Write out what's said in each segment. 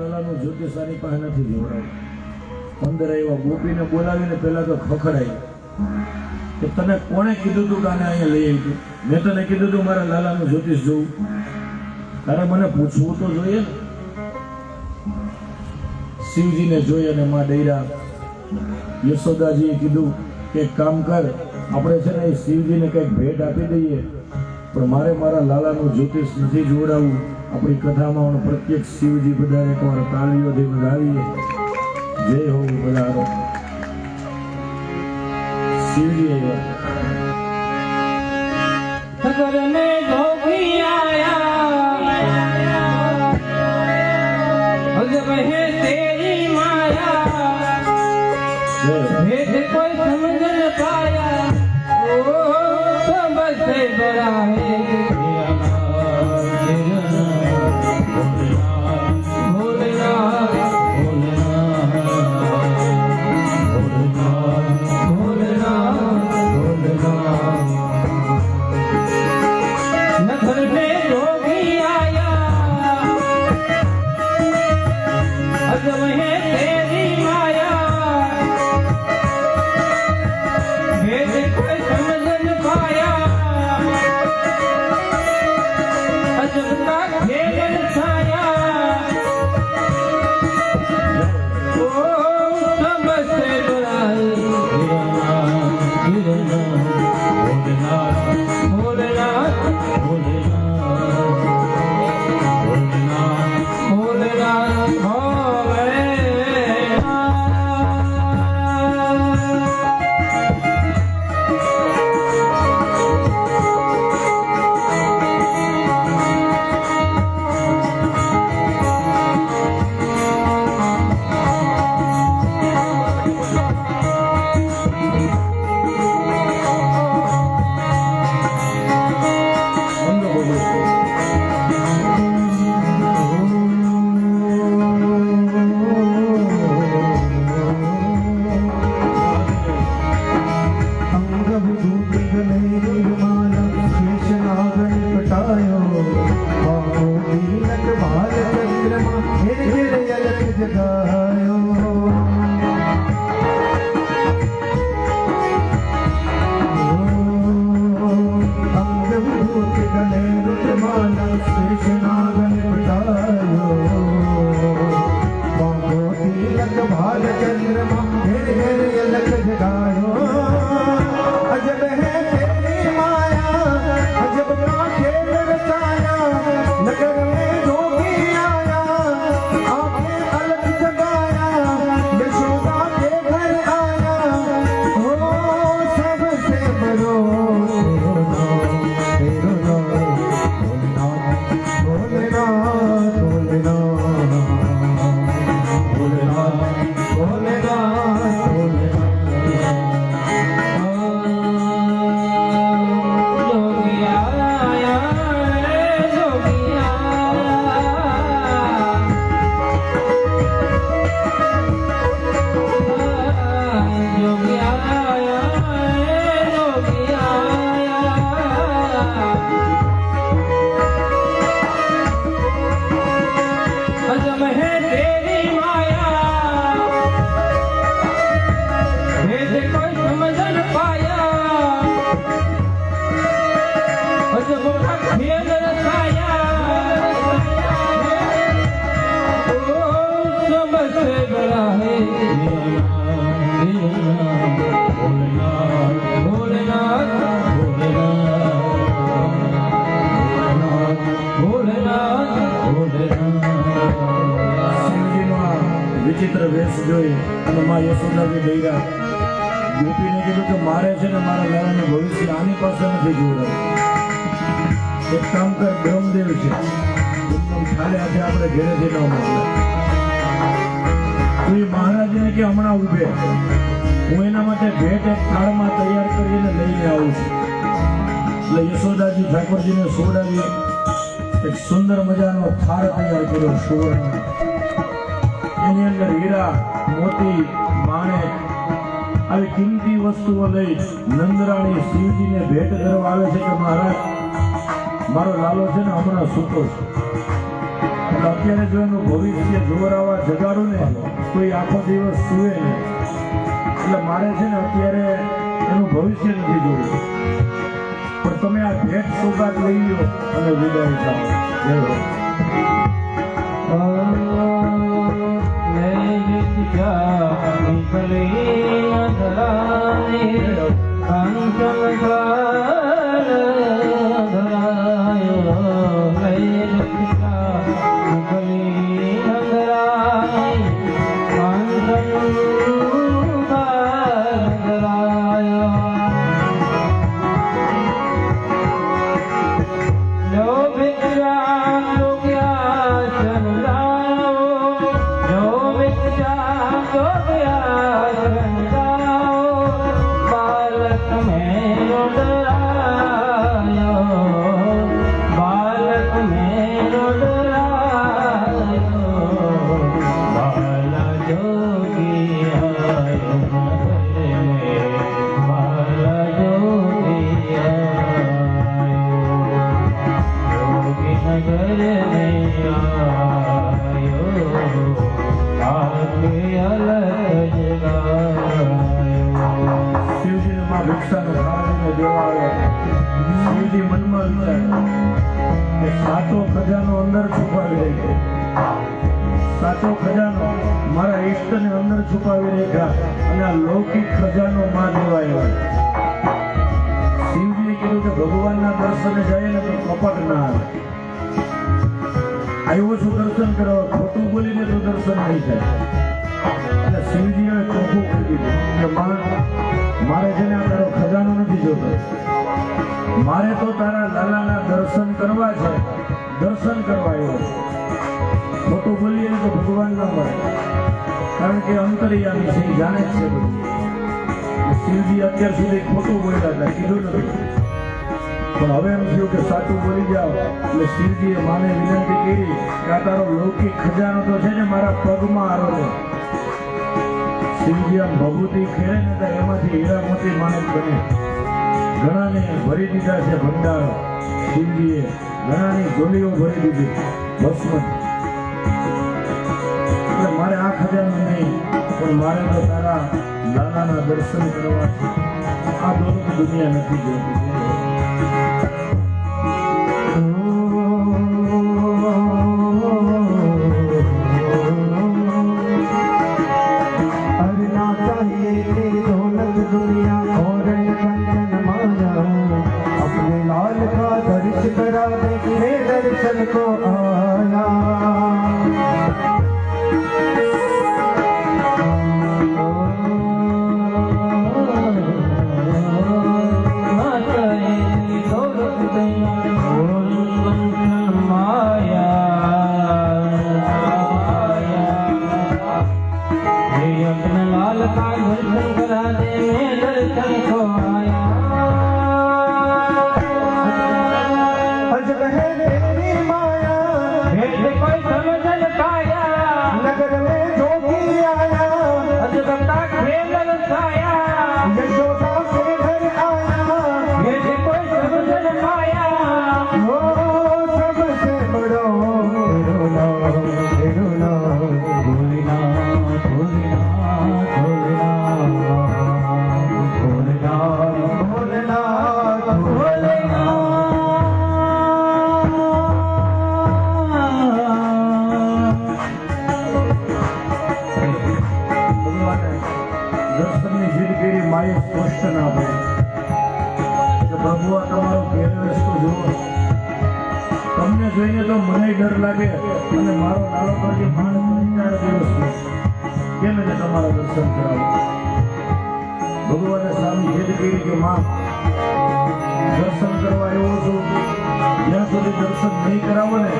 લાલાનું જ્યોતિષાની પાસે નથી જોડાયું. અંદર આવ્યા, ગોપીને બોલાવીને પહેલા તો ખખડાય કે તને કોણે કીધું તું કે આને અહીંયા લઈ આવી? મેં તને કીધું તું મારા લાલાનું જ્યોતિષ જોવું. તારે મને પૂછવું તો જોઈએ ને. શિવજીને જોઈ અને માં ડૈરા યશોદાજીએ કીધું કે કામ કર, આપણે છે ને એ શિવજીને કંઈક ભેટ આપી દઈએ. પણ મારે મારા લાલાનું જ્યોતિષ નથી જોડાવવું આપણી કથામાં પ્રત્યક્ષ શિવજી બધા એકવાર તાળીઓથી વધાવીએ જય હો પધારો. શિવજી નગર મેં કોઈ વિચિત્ર વેશ જોઈ અને મા યશોદાજી ગયા ગોપીને કીધું કે મારે છે ને મારા લાલાને ભવિષ્ય આની પાસે નથી જોડાવું. એક કામ કર, બ્રહ્મદેવ છે. ખાલી આજે આપણે ઘેરેથી ન તું એ મહારાજને કે હમણાં ઉભે હું એના માટે ભેટ એક થાળમાં તૈયાર કરીને લઈને આવું છું. એટલે યશોદાજી ઠાકોરજીને સોડાવી એક સુંદર મજાનો થાળ તૈયાર કર્યો સુવર્ણ. એની અંદર હીરા, મોતી, માણે આવી કિંમતી વસ્તુઓ લઈ નંદરાણી શિવજીને ભેટ કરવા આવે છે કે મહારાજ, મારો લાલો છે ને હમણાં સૂતો છે. અત્યારે જો એનું ભવિષ્ય જોરાવા જગાડું ને એ આખો દિવસ સુવે એટલે મારે છે ને અત્યારે એનું ભવિષ્ય નથી જોયું પણ તમે આ ભેટ સોગાત લઈ લો અને વિદાય થાઓ જય વિદ્યા લોક્યા થાળીને દેવા શિવજી મનમાં વિચાર્યું કે સાચો ખજાનો અંદર છુપાવી રાખ્યો સાચો ખજાનો મારા ઈષ્ટને અંદર છુપાવી રાખ્યા અને આ લૌકિક ખજાનો માં દેવાયો શિવજીએ કીધું કે ભગવાનના દર્શને જાય ને તો કપટ ના આવે. આવ્યો છું દર્શન કરવા ખોટું બોલીને તો દર્શન નહીં થાય એટલે શિવજીએ ચોખ્ખું કહી દીધું. કે માં મારે છે ને તારો ખજાનો નથી જોતો. મારે તો તારા લાલાના દર્શન કરવા છે. દર્શન કરવા આવ્યો. ખોટું બોલીએ તો ભગવાન ના મળે. કારણ કે અંતરિયામી છે જાણે જ છે બધું. શિવજી અત્યાર સુધી ખોટું બોલ્યા હતા, કીધું નથી. પણ હવે એમ થયું કે સાચું બોલી જાઓ. એટલે શિવજીએ માને વિનંતી કરી કે તારો લૌકિક ખજાનો તો છે ને મારા પગમાં આરો આમ ભભૂતિ ખેડે ને તો એમાંથી હીરા મોતી માણેક બને. ઘણાને ભરી દીધા છે ભંડારો. સિંધીએ ઘણાની ગોલીઓ ભરી દીધી. ભસ્મત એટલે મારે આ ખજાનો નહીં પણ મારે તો તારા દાદાના દર્શન કરવા છે. આ દોરો દુનિયા નથી જોતી. દર્શન કરાવો ભગવાને સામે જીદ કરી કે માં, દર્શન કરવા આવ્યો છું. જ્યાં સુધી દર્શન નહીં કરાવો ને,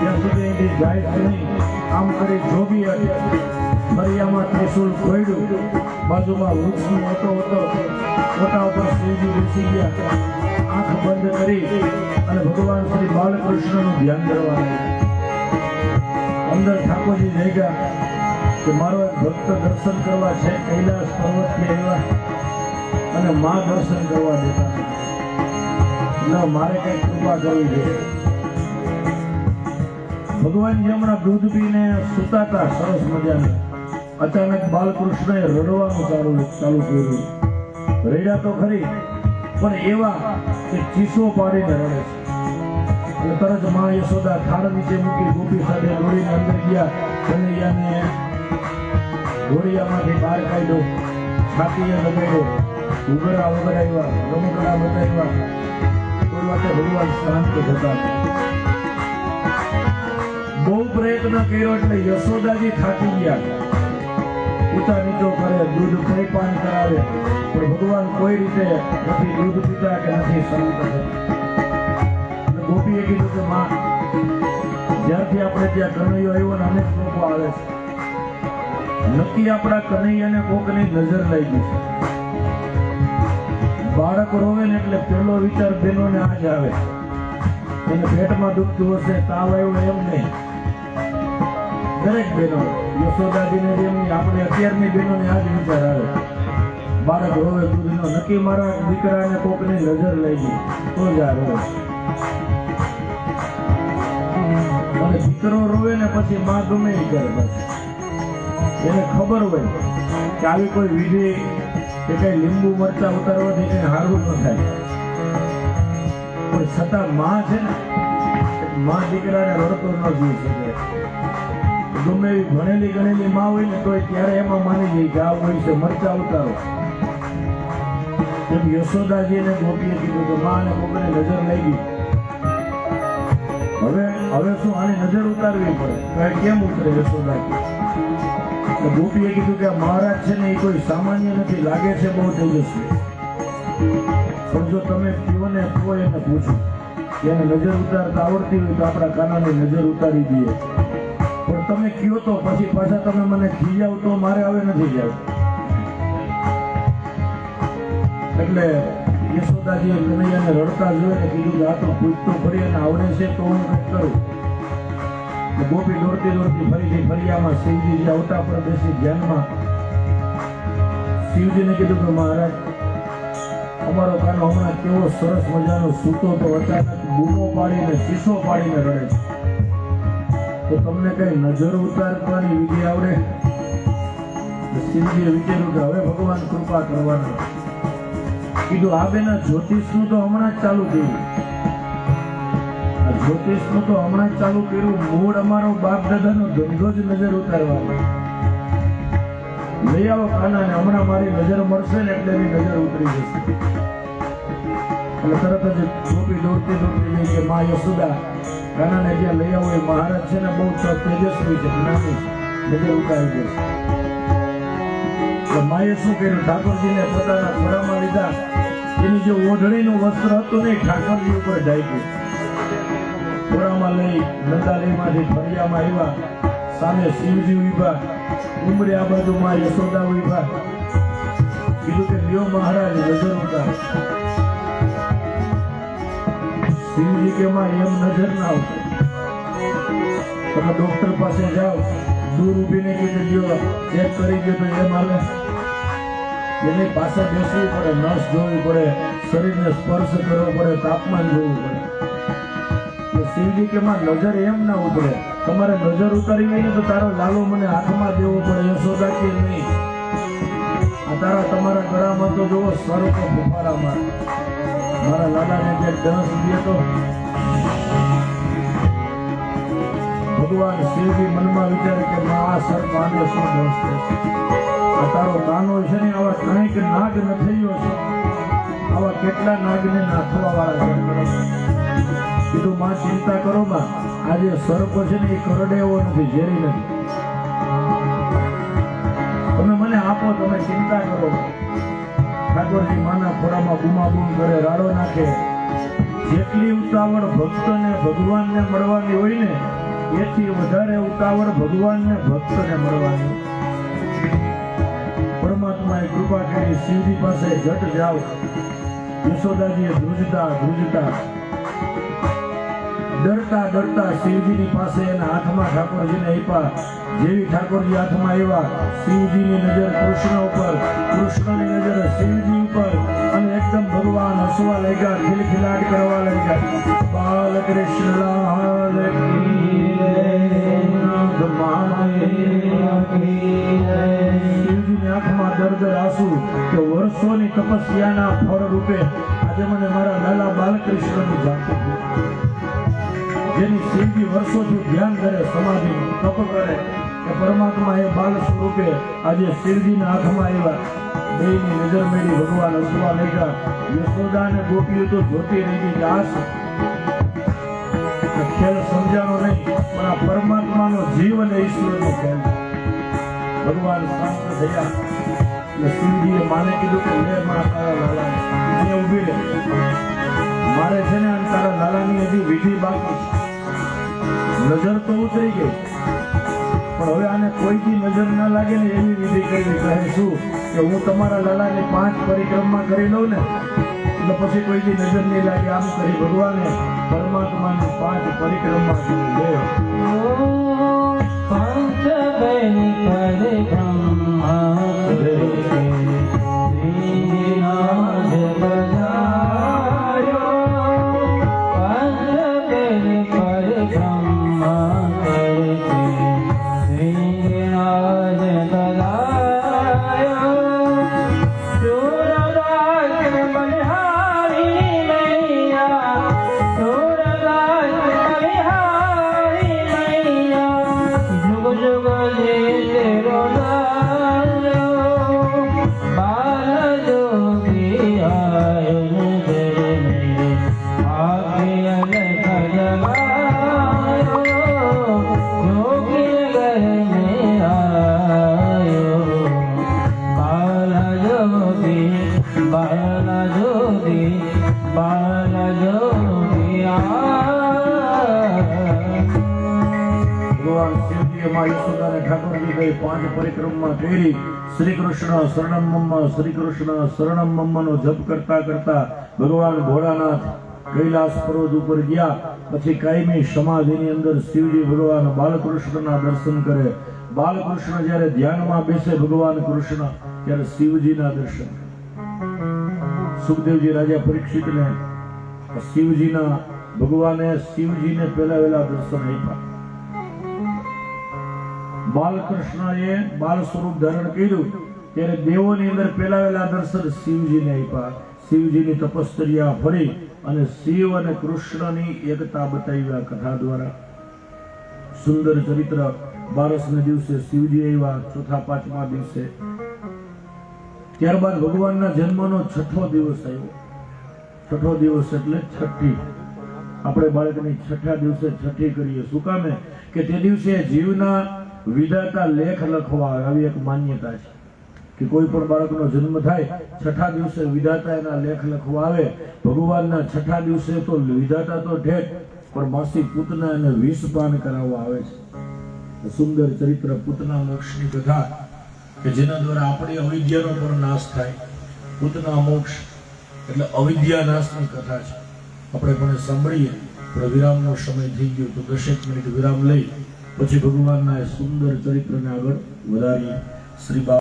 ત્યાં સુધી એની જાય નહીં આમ કરી જોગી હતી. ફરિયામાં ત્રિશુલ ખોયડું બાજુમાં વૃક્ષ હતો હતો. ઓટા ઉપર શ્રીજી બેસી ગયા. આંખ બંધ કરી અને ભગવાન શ્રી બાલકૃષ્ણનું ધ્યાન કરવા અંદર ઠાકોરજી જઈ ગયા. કે મારો એક ભક્ત દર્શન કરવા છે, કૈલાસ પર્વત કે એવા, અને માં દર્શન કરવા દેતા ના મારે કઈ કૃપા કરવી જોઈએ ભગવાનજી હમણાં દૂધ પીને સુતા હતા સરસ મજાને. અચાનક બાલકૃષ્ણએ રડવાનું ચાલુ ચાલુ કર્યું. રડ્યા તો ખરી, પણ એવા કે ચીસો પાડીને રડે છે. તરત મા યશોદા ખાડ નીચે મૂકી ગોપી સાથે દોડીને અંદર ગયા. કનૈયાને ઘોડિયામાંથી બહાર કાઢ્યો. છાતીએ લગાડ્યો ઉગરા વગડાવ્યા રમકડા બતાવ્યા કોઈ વાતે ભગવાન શાંત થતા. બહુ પ્રયત્ન કર્યો એટલે યશોદાજી થાકી ગયા. ઊંચા નીચો કરે દૂધ કોઈ પાન કરાવે, પણ ભગવાન કોઈ રીતે નથી દૂધ પીતા કે નથી શાંત ગોપીએ કીધું કે, માં જ્યારથી આપણે ત્યાં કનૈયો આવ્યો ને અનેક લોકો આવે છે. નક્કી આપણા કનૈયાને કોકની નજર લાગી. છે બાળક રોવે ને એટલે પેલો વિચાર બેનોને આ આવે. એને પેટમાં દુખતું હશે, તાવ આવ્યો એમ નહીં. દરેક બહેનો, યશોદાજીને જેમની આપણે અત્યારની બહેનોને આ જ વિચાર આવે. બાળક રોવે, દૂધનો નક્કી મારા દીકરાને કોકની નજર લાગી. તો જ આ રોવે. અને દીકરો રોવે ને પછી માં ગમે એ કરે બસ. એને ખબર હોય, કે આવી કોઈ વિધિ કે કઈ લીંબુ મરચા ઉતારવાથી કઈ હારું ન થાય. પણ છતાં માં છે ને, મા દીકરાને રડતો ન જોઈ શકે. ગમે એવી ભણેલી ગણેલી માં હોય ને, તોય ત્યારે એમાં માની જાય કે આ હોય છે, મરચા ઉતારો. એમ યશોદાજીને ગોપીએ કીધું કે માં અને ગોપીને નજર લઈ ગઈ હવે હવે શું આની નજર ઉતારવી પડે? તો કેમ ઉતરે યશોદાજી? તો ગોપીએ કીધું કે મહારાજ છે ને એ કોઈ સામાન્ય નથી, લાગે છે બહુ તેજસ્વી. પણ જો તમે કયો ને તો એને પૂછો એને નજર ઉતારતા આવડતી હોય તો આપણા કાનાની નજર ઉતારી દઈએ. પણ તમે કયો તો, પછી પાછા તમે મને ખીજાવ તો મારે હવે નથી જાવ. એટલે યશોદાજીએ કનૈયાને રડતા જોઈને કીધું કે આ તો પૂછતો ફરી અને આવડે છે તો હું કંઈક કરું. ગોપી દોડતી દોડતી ફરીથી ફરિયામાં શિવજી જે આવતા પર બેસી ધ્યાનમાં. શિવજીને કીધું કે મહારાજ, અમારો કાનો હમણાં કેવો સરસ મજાનો સૂતો તો અચાનક બૂમો પાડીને, ચીસો પાડીને રડે છે. તો તમને કઈ નજર ઉતારવાની વિધિ આવડે? શિવજીએ વિચાર્યું કે હવે ભગવાન કૃપા કરવાના કીધું, આ બેના જ્યોતિષનું તો હમણાં જ ચાલુ થયું. જ્યોતિષનું તો હમણાં જ ચાલુ કર્યું. મૂળ અમારો બાપ દાદાનો ધંધો જ નજર ઉતારવાનો લઈ આવો કાનાને હમણાં મારી નજર મળશે ને એટલે એની નજર ઉતરી જશે. એટલે તરત જ ગોપી દોડતી દોડતી જઈ કે મા યશોદા. કાનાને જ્યાં લઈ આવો એ મહારાજ છે ને બહુ તેજસ્વી છે જ્ઞાની છે. નજર ઉતારી તો માએ શું કર્યું? ઠાકોરજીને પોતાના ખોળામાં લીધા. એની જે ઓઢણીનું વસ્ત્ર હતું ને ઠાકોરજી ઉપર ઢાંક્યું. ખોળામાં લઈ નંદાલયમાંથી ફરિયામાં આવ્યા. સામે શિવજી ઊભા. ઉમરે આ બાજુમાં યશોદા ઊભા. કીધું કે લ્યો મહારાજ નજર ઉતાર શિવજી કે માં એમ નજર ના આવતો તમે ડોક્ટર પાસે જાઓ. દૂર ઊભીને કીધું લ્યો ચેક કરી ગયો તો એમ હાલે એને પાસે બેસવું પડે, નસ જોવી પડે, શરીરને સ્પર્શ કરવો પડે, તાપમાન જોવું પડે. શિવજી કે માં નજર એમ ના ઉતરે તમારે નજર ઉતારી ને તો તારો લાલો મને હાથમાં દેવો પડે યશોદા કે નહીં. આ તારા તમારા ગળામાં તો જોવો સ્વરૂપ ફુફારામાં મારા લાલાને જે દસ દે તો. ભગવાન શિવજી મનમાં વિચારે કે માં આ સર્પ આને શું દસ છે? આ તારો નાનો છે ને, આવા કંઈક નાગ ન થયો છે. આવા કેટલા નાગને નાખવા વાળા છે. કીધું માં ચિંતા કરો માં આજે સર્પ છે ને એ કરડે એવો નથી, ઝેરી નથી. તમે મને આપો, તમે ચિંતા કરો. ઠાકોરજી માના ખોરામાં બૂમાબૂમ કરે, રાડો નાખે. જેટલી ઉતાવળ ભક્તને ભગવાનને મળવાની હોય ને, એથી વધારે ઉતાવળ ભગવાનને ભક્તને મળવાની. પરમાત્માએ કૃપા કરી શિવજી પાસે જટ જાઓ. યશોદાજીએ ધ્રુજતા ધ્રુજતા. ડરતા ડરતા શિવજીની પાસે એના હાથમાં ઠાકોરજીને આપ્યા જેવી ઠાકોરજી હાથમાં આવ્યા, શિવજીની નજર કૃષ્ણ ઉપર, કૃષ્ણની નજર શિવજી ઉપર અને એકદમ ભગવાન હસવા લાગ્યા, ખિલખિલાટ કરવા લાગ્યા બાલકૃષ્ણ લાલ. શિવજીની આંખમાં દર્દ આંસુ કે વર્ષોની તપસ્યાના ફળ રૂપે આજે મને મારા લાલા બાલકૃષ્ણની થઈ. જેની શિવજી વર્ષોથી ધ્યાન કરે, સમાધિ તપ કરે કે પરમાત્મા એ બાલ સ્વરૂપે આજે શિવજીના હાથમાં આવ્યા. બેયની નજર મેળી, ભગવાન હસવા લાગ્યા. યશોદા અને ગોપીઓ તો જોતી રહી ગઈ આ ખેલ સમજાણો નહીં, પણ આ પરમાત્માનો જીવ અને ઈશ્વરનો ખેલ. ભગવાન શાંત થયા માને કીધું કે મારે છે ને તારા લાલાની હજી વિધિ બાકી નજર તો ઉતરી ગઈ. પણ હવે આને કોઈ દી નજર ના લાગે ને એવી વિધિ કરવી. કહે છું કે હું તમારા લાલાની પાંચ પરિક્રમા કરી લઉં ને એટલે પછી કોઈ દી નજર નહીં લાગે. આમ કરી ભગવાને પરમાત્માની પાંચ પરિક્રમા કરી ગયો પાંચ બેની ઠાકોરજી પાંચ પરિક્રમા કરી શ્રી કૃષ્ણ શરણમ શ્રી કૃષ્ણ શરણમ મમ્માનો જપ કરતા કરતા ભગવાન ભોળાનાથ કૈલાસ પર્વત ઉપર ગયા. પછી કાયમી સમાધિની અંદર શિવજી ભગવાન બાલકૃષ્ણના દર્શન કરે. બાલકૃષ્ણ જ્યારે ધ્યાનમાં બેસે ભગવાન કૃષ્ણ, ત્યારે શિવજીના દર્શન સુખદેવજી રાજા પરીક્ષિતને શિવજીના ભગવાને શિવજીને પહેલા વહેલા દર્શન આપ્યા. બાલકૃષ્ણએ બાલ સ્વરૂપ ધારણ કર્યું. ત્યારે દેવોની અંદર પેલાવેલા દર્શન શિવજીને આપ્યા. શિવજીની તપશ્ચર્યા ફરી અને શિવ અને કૃષ્ણની એકતા બતાવી આ કથા દ્વારા. સુંદર ચરિત્ર બારસને દિવસે શિવજી આવ્યા ચોથા પાંચમા દિવસે. ત્યારબાદ ભગવાનના જન્મનો છઠ્ઠો દિવસ આવ્યો. છઠ્ઠો દિવસ એટલે છઠ્ઠી. આપણે બાળકની છઠ્ઠા દિવસે છઠ્ઠી કરીએ. શું કામે? કે તે દિવસે જીવના વિધાતા લેખ લખવા આવે એક માન્યતા છે કે કોઈ પણ બાળકનો જન્મ થાય, છઠ્ઠા દિવસે વિધાતા એના લેખ લખવા આવે, ભગવાનના છઠ્ઠા દિવસે તો વિધાતા તો ઠેઠ, પણ માસી પૂતના એને વિષ પાન કરાવવા આવે છે. સુંદર ચરિત્ર પૂતના મોક્ષની કથા કે જેના દ્વારા આપણી અવિદ્યાનો પણ નાશ થાય. પૂતના મોક્ષ એટલે અવિદ્યા નાશની કથા છે. આપણે પણ સાંભળીએ. પણ વિરામનો સમય થઈ ગયો તો દસેક મિનિટ વિરામ લઈ પછી ભગવાનના સુંદર ચરિત્રને આગળ વધારીએ શ્રી